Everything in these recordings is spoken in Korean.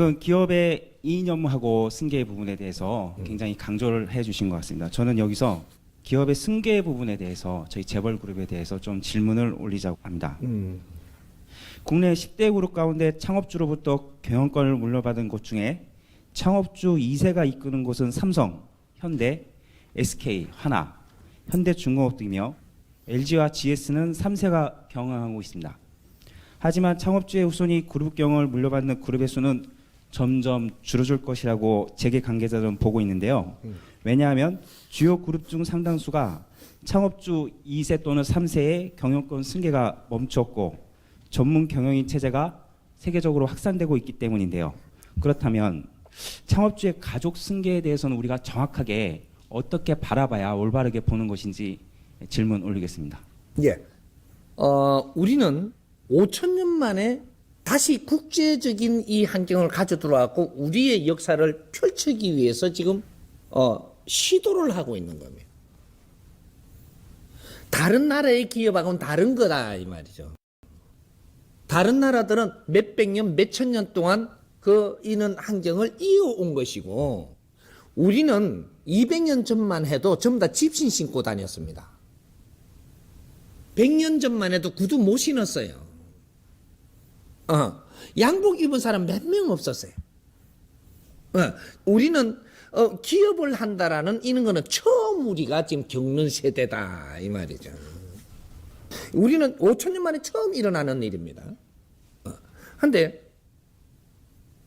그 기업의 이념하고 승계 부분에 대해서 굉장히 강조를 해 주신 것 같습니다. 저는 여기서 기업의 승계 부분에 대해서 저희 재벌 그룹에 대해서 좀 질문을 올리자고 합니다. 음. 국내 10대 그룹 가운데 창업주로부터 경영권을 물려받은 곳 중에 창업주 2세가 이끄는 곳은 삼성, 현대, SK, 하나, 현대중공업 등이며 LG와 GS는 3세가 경영하고 있습니다. 하지만 창업주의 후손이 그룹 경영을 물려받는 그룹의 수는 점점 줄어들 것이라고 재계 관계자들은 보고 있는데요. 왜냐하면 주요 그룹 중 상당수가 창업주 2세 또는 3세의 경영권 승계가 멈췄고 전문 경영인 체제가 세계적으로 확산되고 있기 때문인데요. 그렇다면 창업주의 가족 승계에 대해서는 우리가 정확하게 어떻게 바라봐야 올바르게 보는 것인지 질문 올리겠습니다. 예. 어, 우리는 5천 년 만에 다시 국제적인 이 환경을 가져 들어왔고 우리의 역사를 펼치기 위해서 지금 어, 시도를 하고 있는 겁니다. 다른 나라의 기업하고는 다른 거다 이 말이죠. 다른 나라들은 몇백 년, 몇천 년 동안 그 이는 환경을 이어온 것이고 우리는 200년 전만 해도 전부 다 집신 신고 다녔습니다. 100년 전만 해도 구두 못 신었어요. 어, 양복 입은 사람 몇 명 없었어요. 어, 우리는 어, 기업을 한다라는 이런 거는 처음 우리가 지금 겪는 세대다 이 말이죠. 우리는 5천 년 만에 처음 일어나는 일입니다. 어, 한데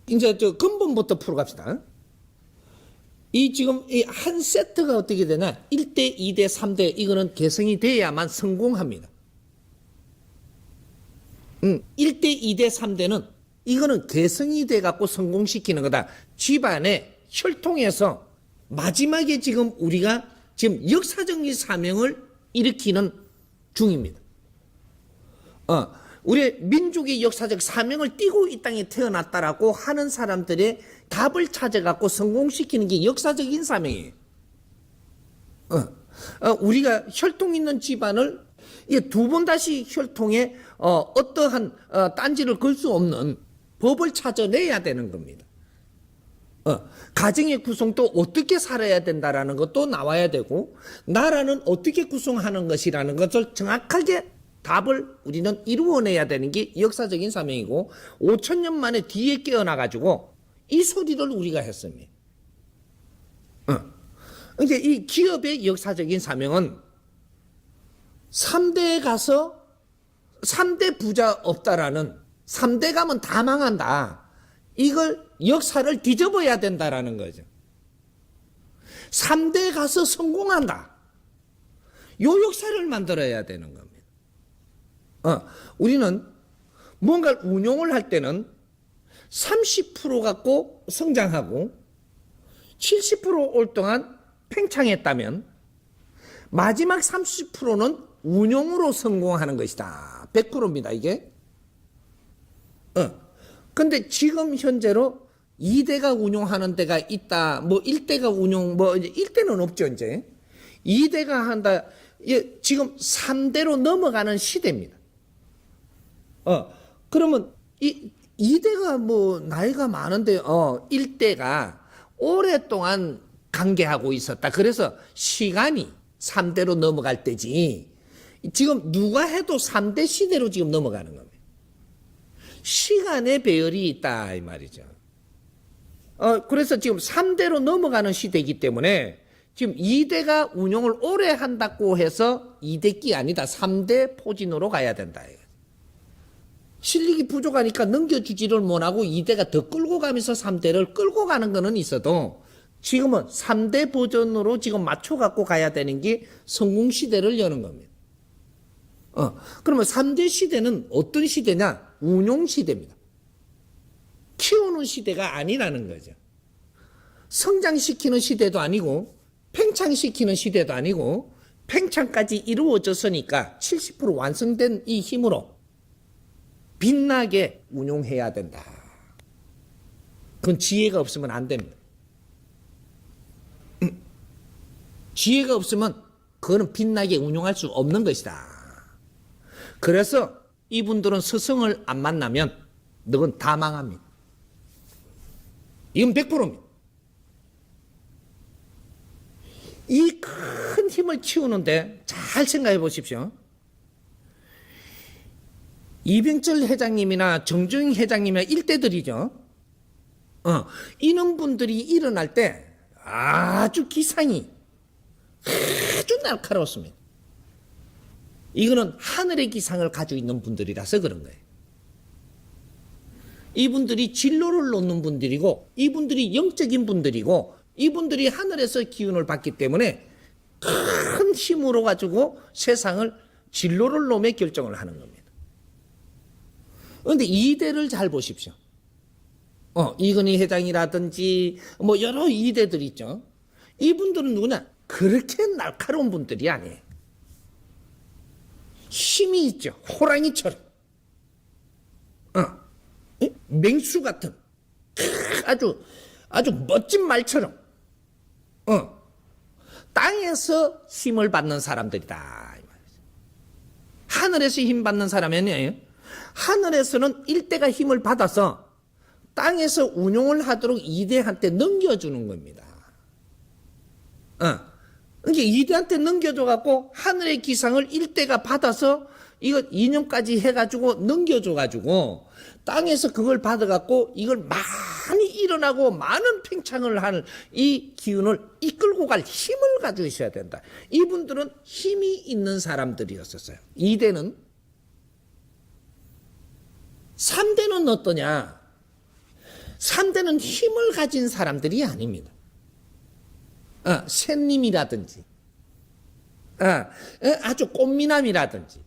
이제 저 근본부터 풀어갑시다. 이 지금 이 한 세트가 어떻게 되나 1대, 2대, 3대 이거는 개성이 돼야만 성공합니다. 음, 1대, 2대, 3대는 이거는 개성이 돼 갖고 성공시키는 거다. 집안의 혈통에서 마지막에 지금 우리가 지금 역사적인 사명을 일으키는 중입니다. 어, 우리 민족의 역사적 사명을 띠고 이 땅에 태어났다라고 하는 사람들의 답을 찾아갖고 성공시키는 게 역사적인 사명이에요. 어, 어, 우리가 혈통 있는 집안을 두 번 다시 혈통에 어, 어떠한 어, 딴지를 걸 수 없는 법을 찾아내야 되는 겁니다. 어, 가정의 구성도 어떻게 살아야 된다라는 것도 나와야 되고 나라는 어떻게 구성하는 것이라는 것을 정확하게 답을 우리는 이루어내야 되는 게 역사적인 사명이고 5천 년 만에 뒤에 깨어나 가지고 이 소리를 우리가 했습니다. 어. 이제 이 기업의 역사적인 사명은 3대에 가서 3대 부자 없다라는 3대 가면 다 망한다. 이걸 역사를 뒤집어야 된다라는 거죠. 3대 가서 성공한다. 요 역사를 만들어야 되는 겁니다. 어, 우리는 뭔가 운용을 할 때는 30% 갖고 성장하고 70%올 동안 팽창했다면 마지막 30%는 운용으로 성공하는 것이다. 100%입니다, 이게. 어. 근데 지금 현재로 2대가 운용하는 데가 있다. 뭐 1대가 운용, 뭐 이제 1대는 없죠, 이제. 2대가 한다. 예, 지금 3대로 넘어가는 시대입니다. 어, 그러면 이 2대가 뭐 나이가 많은데 어, 1대가 오랫동안 관계하고 있었다. 그래서 시간이 3대로 넘어갈 때지. 지금 누가 해도 3대 시대로 지금 넘어가는 겁니다. 시간의 배열이 있다 이 말이죠. 어, 그래서 지금 3대로 넘어가는 시대이기 때문에 지금 2대가 운용을 오래 한다고 해서 2대끼 아니다. 3대 포진으로 가야 된다. 실력이 부족하니까 넘겨주지를 못하고 2대가 더 끌고 가면서 3대를 끌고 가는 거는 있어도 지금은 3대 버전으로 지금 맞춰갖고 가야 되는 게 성공시대를 여는 겁니다. 어, 그러면 3대 시대는 어떤 시대냐? 운용 시대입니다. 키우는 시대가 아니라는 거죠. 성장시키는 시대도 아니고, 팽창시키는 시대도 아니고, 팽창까지 이루어졌으니까 70% 완성된 이 힘으로 빛나게 운용해야 된다. 그건 지혜가 없으면 안 됩니다. 음. 지혜가 없으면 그거는 빛나게 운용할 수 없는 것이다. 그래서 이분들은 스승을 안 만나면 너는 다 망합니다. 이건 100%입니다. 이 큰 힘을 키우는데 잘 생각해 보십시오. 이병철 회장님이나 정주영 회장님이나 일대들이죠. 어, 이런 분들이 일어날 때 아주 기상이 아주 날카로웠습니다. 이거는 하늘의 기상을 가지고 있는 분들이라서 그런 거예요. 이분들이 진로를 놓는 분들이고, 이분들이 영적인 분들이고, 이분들이 하늘에서 기운을 받기 때문에 큰 힘으로 가지고 세상을 진로를 놓며 결정을 하는 겁니다. 그런데 이대를 잘 보십시오. 어, 이건희 회장이라든지 뭐 여러 이대들 있죠. 이분들은 누구냐? 그렇게 날카로운 분들이 아니에요. 힘이 있죠. 호랑이처럼. 어, 에? 맹수 같은 크, 아주 아주 멋진 말처럼. 어, 땅에서 힘을 받는 사람들이다. 하늘에서 힘 받는 사람이 아니에요. 하늘에서는 일대가 힘을 받아서 땅에서 운용을 하도록 이대한테 넘겨주는 겁니다. 어. 그러니까 이대한테 넘겨줘갖고 하늘의 기상을 일대가 받아서 이거 인형까지 해가지고 넘겨줘가지고 땅에서 그걸 받아갖고 이걸 많이 일어나고 많은 팽창을 하는 이 기운을 이끌고 갈 힘을 가지고 있어야 된다. 이분들은 힘이 있는 사람들이었었어요. 이대는 3대는 어떠냐? 3대는 힘을 가진 사람들이 아닙니다. 어, 샌님이라든지, 어, 어, 아주 꽃미남이라든지,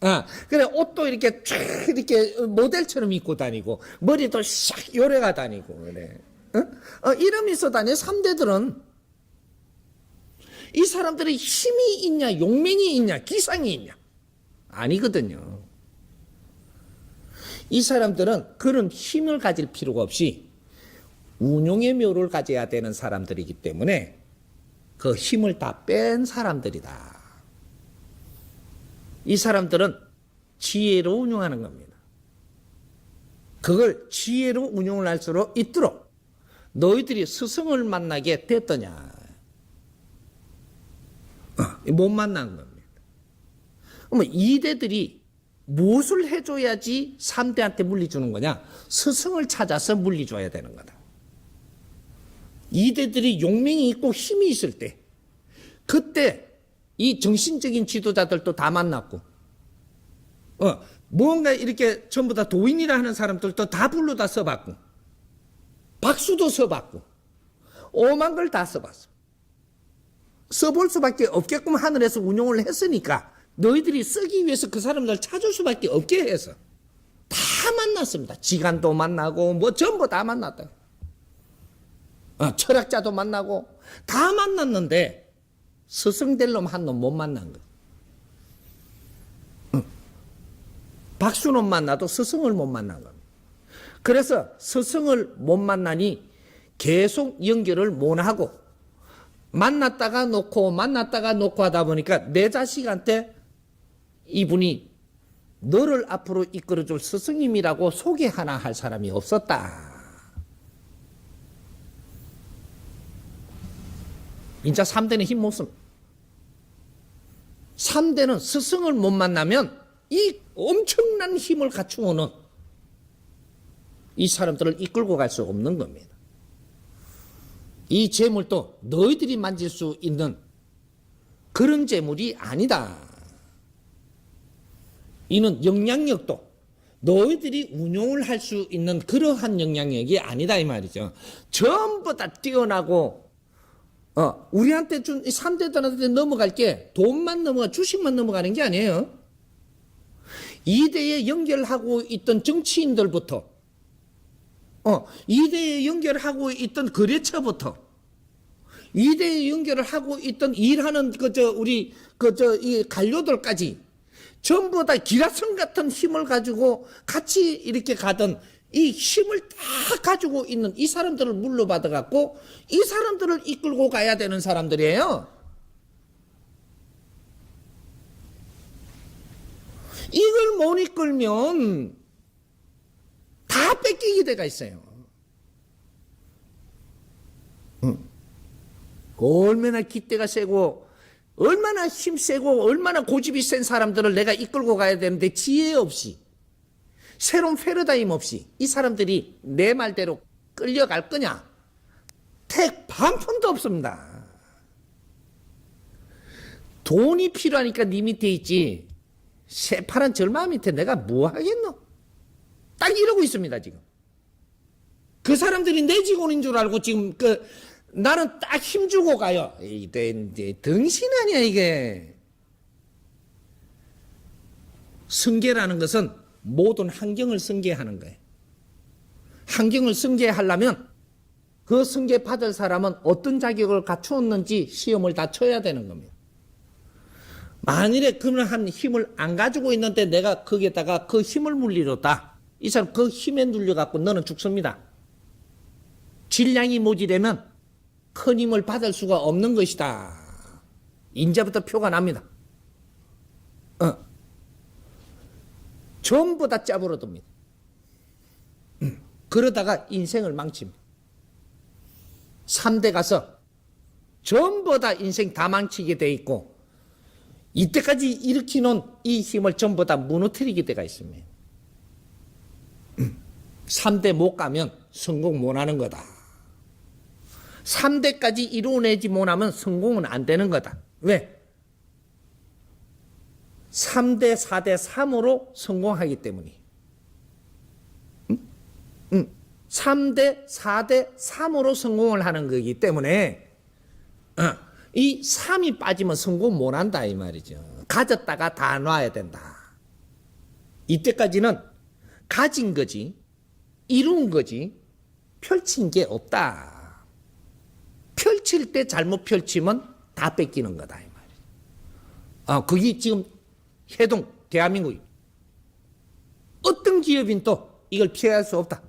어, 그래, 옷도 이렇게 쫙 이렇게 모델처럼 입고 다니고, 머리도 샥 요래가 다니고, 그래. 어? 어, 있어 다녀, 3대들은. 이 사람들이 힘이 있냐, 용맹이 있냐, 기상이 있냐? 아니거든요. 이 사람들은 그런 힘을 가질 필요가 없이 운용의 묘를 가져야 되는 사람들이기 때문에 그 힘을 다 뺀 사람들이다. 이 사람들은 지혜로 운용하는 겁니다. 그걸 지혜로 운용을 할수 있도록 너희들이 스승을 만나게 됐더냐. 어, 못 만난 겁니다. 그러면 이대들이 무엇을 해줘야지 3대한테 물리주는 거냐? 스승을 찾아서 물리줘야 되는 거다. 이대들이 용맹이 있고 힘이 있을 때, 그때 이 정신적인 지도자들도 다 만났고, 어, 뭔가 이렇게 전부 다 도인이라 하는 사람들도 다 불러다 써봤고, 박수도 써봤고, 오만 걸 다 써봤어. 써볼 수밖에 없게끔 하늘에서 운용을 했으니까, 너희들이 쓰기 위해서 그 사람들 찾을 수밖에 없게 해서 다 만났습니다. 지간도 만나고 뭐 전부 다 만났다. 어, 철학자도 만나고 다 만났는데 스승 될 놈 한 놈 못 만난 거. 어. 박수는 만나도 스승을 못 만난 겁니다. 그래서 스승을 못 만나니 계속 연결을 못 하고 만났다가 놓고 만났다가 놓고 하다 보니까 내 자식한테 이분이 너를 앞으로 이끌어줄 스승님이라고 소개 하나 할 사람이 없었다. 인자 3대는 힘 못 씁니다. 3대는 스승을 못 만나면 이 엄청난 힘을 갖추고는 이 사람들을 이끌고 갈 수 없는 겁니다. 이 재물도 너희들이 만질 수 있는 그런 재물이 아니다. 이는 영향력도 너희들이 운용을 할 수 있는 그러한 영향력이 아니다 이 말이죠. 전부 다 뛰어나고 어, 우리한테 준 3대들한테 넘어갈 게 돈만 넘어가 주식만 넘어가는 게 아니에요. 이대에 연결하고 있던 정치인들부터 어, 이대에 연결하고 있던 거래처부터 이대에 연결을 하고 있던 일하는 그 저 우리 그 저 이 관료들까지 전부 다 기라성 같은 힘을 가지고 같이 이렇게 가던 이 힘을 다 가지고 있는 이 사람들을 물러받아 갖고 이 사람들을 이끌고 가야 되는 사람들이에요. 이걸 못 이끌면 다 뺏기게 돼가 있어요. 얼마나 깃대가 세고 얼마나 힘 세고 얼마나 고집이 센 사람들을 내가 이끌고 가야 되는데 지혜 없이 새로운 패러다임 없이 이 사람들이 내 말대로 끌려갈 거냐? 택 반푼도 없습니다. 돈이 필요하니까 네 밑에 있지. 새파란 절마 밑에 내가 뭐 하겠노? 딱 이러고 있습니다, 지금. 그 사람들이 내 직원인 줄 알고 지금 그 나는 딱 힘주고 가요. 이게 이제 등신 아니야 이게. 승계라는 것은 모든 환경을 승계하는 거예요. 환경을 승계하려면 그 승계 받을 사람은 어떤 자격을 갖추었는지 시험을 다 쳐야 되는 겁니다. 만일에 그러한 힘을 안 가지고 있는데 내가 거기에다가 그 힘을 물리렸다. 이 사람 그 힘에 눌려갖고 너는 죽습니다. 질량이 모자라면 큰 힘을 받을 수가 없는 것이다. 인자부터 표가 납니다. 어. 전부 다 짜부러듭니다. 음. 그러다가 인생을 망칩니다. 3대 가서 전부 다 인생 다 망치게 돼 있고 이때까지 일으키는 이 힘을 전부 다 무너뜨리게 돼가 있습니다. 3대 못 가면 성공 못 하는 거다. 3대까지 이루어내지 못하면 성공은 안 되는 거다. 왜? 3대, 4대, 3으로 성공하기 때문이. 응? 응. 3대, 4대, 3으로 성공을 하는 거기 때문에, 어, 이 3이 빠지면 성공 못 한다, 이 말이죠. 가졌다가 다 놔야 된다. 이때까지는 가진 거지, 이룬 거지, 펼친 게 없다. 펼칠 때 잘못 펼치면 다 뺏기는 거다, 이 말이죠. 아, 그게 지금 해동, 대한민국이. 어떤 기업인 또 이걸 피할 수 없다.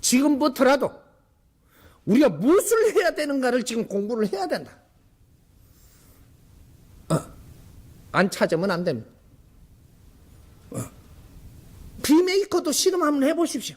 지금부터라도 우리가 무엇을 해야 되는가를 지금 공부를 해야 된다. 어, 안 찾으면 안 됩니다. 어, 비메이커도 실험 한번 해보십시오.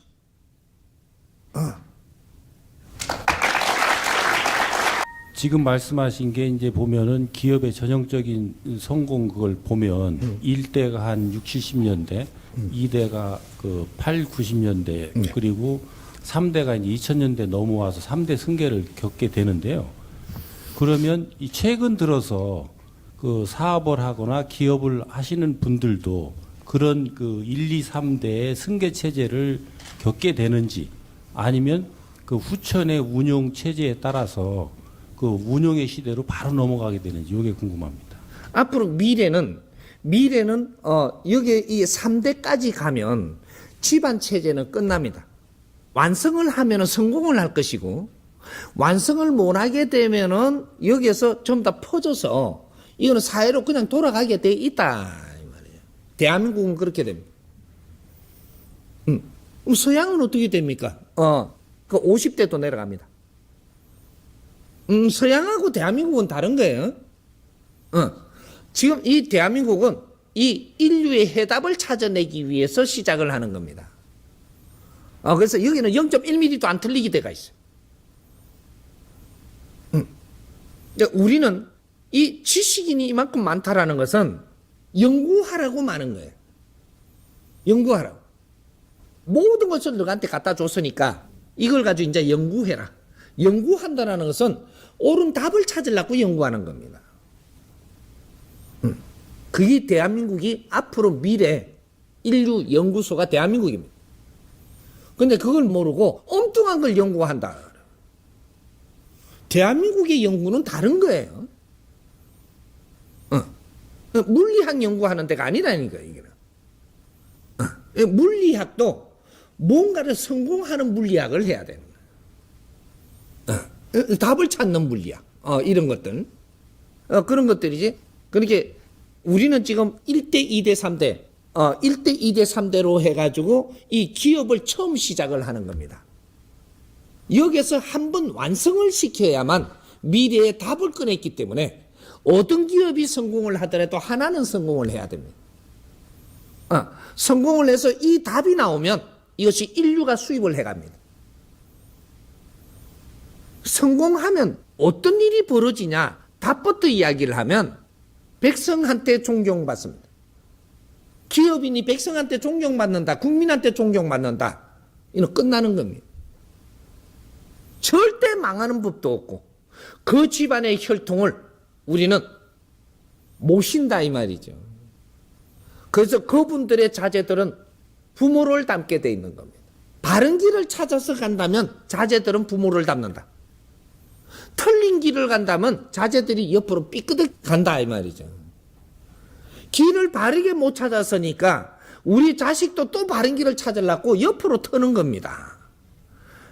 지금 말씀하신 게 이제 보면은 기업의 전형적인 성공 그걸 보면 음. 일 1대가 한 6, 70년대, 이 2대가 그 8, 90년대, 네. 그리고 3대가 이제 2000년대 넘어와서 3대 승계를 겪게 되는데요. 그러면 이 최근 들어서 그 사업을 하거나 기업을 하시는 분들도 그런 그 1, 2, 3대의 승계 체제를 겪게 되는지 아니면 그 후천의 운용 체제에 따라서 그 운용의 시대로 바로 넘어가게 되는지 이게 궁금합니다. 앞으로 미래는 미래는 어 여기 이 3대까지 가면 집안 체제는 끝납니다. 완성을 하면은 성공을 할 것이고 완성을 못 하게 되면은 여기에서 전부 다 퍼져서 이거는 사회로 그냥 돌아가게 돼 있다 이 말이에요. 대한민국은 그렇게 됩니다. 음. 서양은 어떻게 됩니까? 어, 그 50대도 내려갑니다. 음, 서양하고 대한민국은 다른 거예요. 어. 지금 이 대한민국은 이 인류의 해답을 찾아내기 위해서 시작을 하는 겁니다. 어, 그래서 여기는 0.1mm도 안 틀리게 돼가 있어요. 음. 그러니까 우리는 이 지식인이 이만큼 많다라는 것은 연구하라고 많은 거예요. 연구하라고. 모든 것을 너한테 갖다 줬으니까 이걸 가지고 이제 연구해라. 연구한다라는 것은 옳은 답을 찾으려고 연구하는 겁니다. 음. 그게 대한민국이 앞으로 미래 인류 연구소가 대한민국입니다. 근데 그걸 모르고 엉뚱한 걸 연구한다. 대한민국의 연구는 다른 거예요. 어. 물리학 연구하는 데가 아니라니까, 이게는. 어. 물리학도 뭔가를 성공하는 물리학을 해야 되는 거예요. 어. 답을 찾는 물리학. 어, 이런 것들. 어, 그런 것들이지. 그렇게 우리는 지금 1대, 2대, 3대, 어, 1대, 2대, 3대로 해가지고 이 기업을 처음 시작을 하는 겁니다. 여기서 한 번 완성을 시켜야만 미래의 답을 꺼냈기 때문에 어떤 기업이 성공을 하더라도 하나는 성공을 해야 됩니다. 어, 성공을 해서 이 답이 나오면 이것이 인류가 수입을 해갑니다. 성공하면 어떤 일이 벌어지냐? 답부터 이야기를 하면 백성한테 존경받습니다. 기업인이 백성한테 존경받는다, 국민한테 존경받는다. 이는 끝나는 겁니다. 절대 망하는 법도 없고 그 집안의 혈통을 우리는 모신다 이 말이죠. 그래서 그분들의 자제들은 부모를 닮게 돼 있는 겁니다. 바른 길을 찾아서 간다면 자제들은 부모를 닮는다. 틀린 길을 간다면 자제들이 옆으로 삐끗 간다 이 말이죠. 길을 바르게 못 찾았으니까 우리 자식도 또 바른 길을 찾으려고 옆으로 트는 겁니다.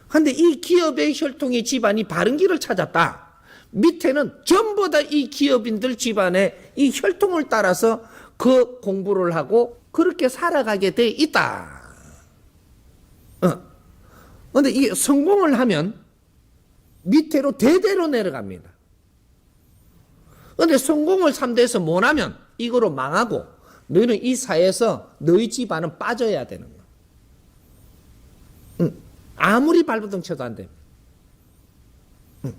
근데 이 기업의 혈통의 집안이 바른 길을 찾았다. 밑에는 전부 다 이 기업인들 집안의 이 혈통을 따라서 그 공부를 하고 그렇게 살아가게 돼 있다. 어. 근데 이게 성공을 하면 밑으로 대대로 내려갑니다. 근데 성공을 3대에서 못하면 이거로 망하고 너희는 이 사회에서 너희 집안은 빠져야 되는 거야. 응. 아무리 발버둥 쳐도 안 돼. 응.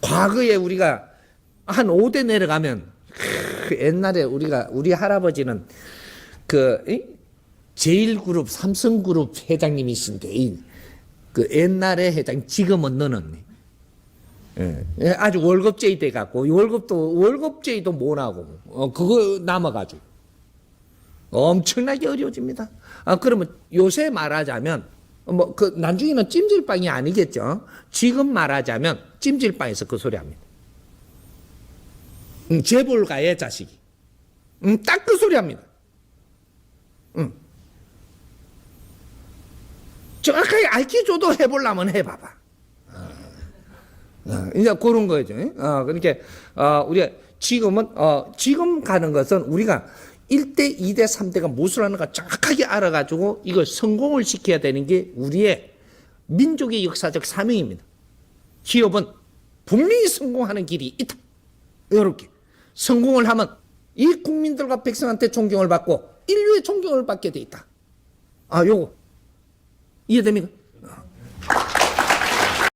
과거에 우리가 한 5대 내려가면 크, 옛날에 우리가 우리 할아버지는 그 이? 제일그룹 삼성그룹 회장님이신데 이, 그 옛날에 회장 지금은 너는 예, 예, 아주 월급제이 돼 갖고 월급도 월급제이도 못 하고 어, 그거 남아가지고 엄청나게 어려워집니다. 아 그러면 요새 말하자면 뭐그 나중에는 찜질방이 아니겠죠. 지금 말하자면 찜질방에서 그 소리 합니다. 음, 재벌가의 자식이 음, 딱 그 소리 합니다. 음. 정확하게 알기줘도 해보려면 해봐봐. 어, 이제 그런 거죠. 어, 그러니까, 어, 우리가 지금은, 어, 지금 가는 것은 우리가 1대, 2대, 3대가 무엇을 하는가 정확하게 알아가지고 이걸 성공을 시켜야 되는 게 우리의 민족의 역사적 사명입니다. 기업은 분명히 성공하는 길이 있다. 이렇게. 성공을 하면 이 국민들과 백성한테 존경을 받고 인류의 존경을 받게 돼 있다. 아, 요거. 이해됩니까?